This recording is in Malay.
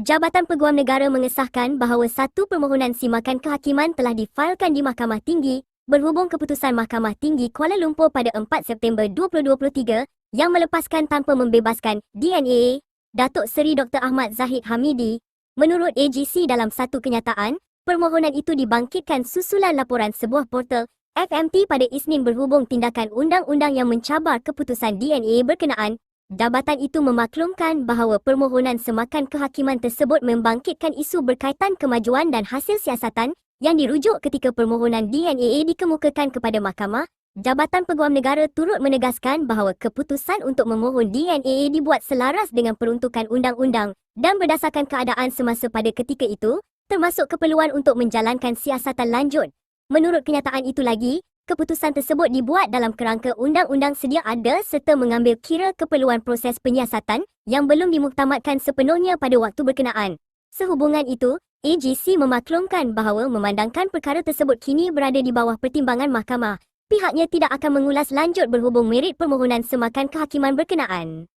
Jabatan Peguam Negara mengesahkan bahawa satu permohonan simakan kehakiman telah difailkan di Mahkamah Tinggi berhubung keputusan Mahkamah Tinggi Kuala Lumpur pada 4 September 2023 yang melepaskan tanpa membebaskan DNA Datuk Seri Dr. Ahmad Zahid Hamidi. Menurut AGC dalam satu kenyataan, permohonan itu dibangkitkan susulan laporan sebuah portal FMT pada Isnin berhubung tindakan undang-undang yang mencabar keputusan DNA berkenaan Jabatan itu memaklumkan bahawa permohonan semakan kehakiman tersebut membangkitkan isu berkaitan kemajuan dan hasil siasatan yang dirujuk ketika permohonan DNA dikemukakan kepada mahkamah. Jabatan Peguam Negara turut menegaskan bahawa keputusan untuk memohon DNA dibuat selaras dengan peruntukan undang-undang dan berdasarkan keadaan semasa pada ketika itu, termasuk keperluan untuk menjalankan siasatan lanjut. Menurut kenyataan itu lagi, keputusan tersebut dibuat dalam kerangka undang-undang sedia ada serta mengambil kira keperluan proses penyiasatan yang belum dimuktamadkan sepenuhnya pada waktu berkenaan. Sehubungan itu, AGC memaklumkan bahawa memandangkan perkara tersebut kini berada di bawah pertimbangan mahkamah, pihaknya tidak akan mengulas lanjut berhubung merit permohonan semakan kehakiman berkenaan.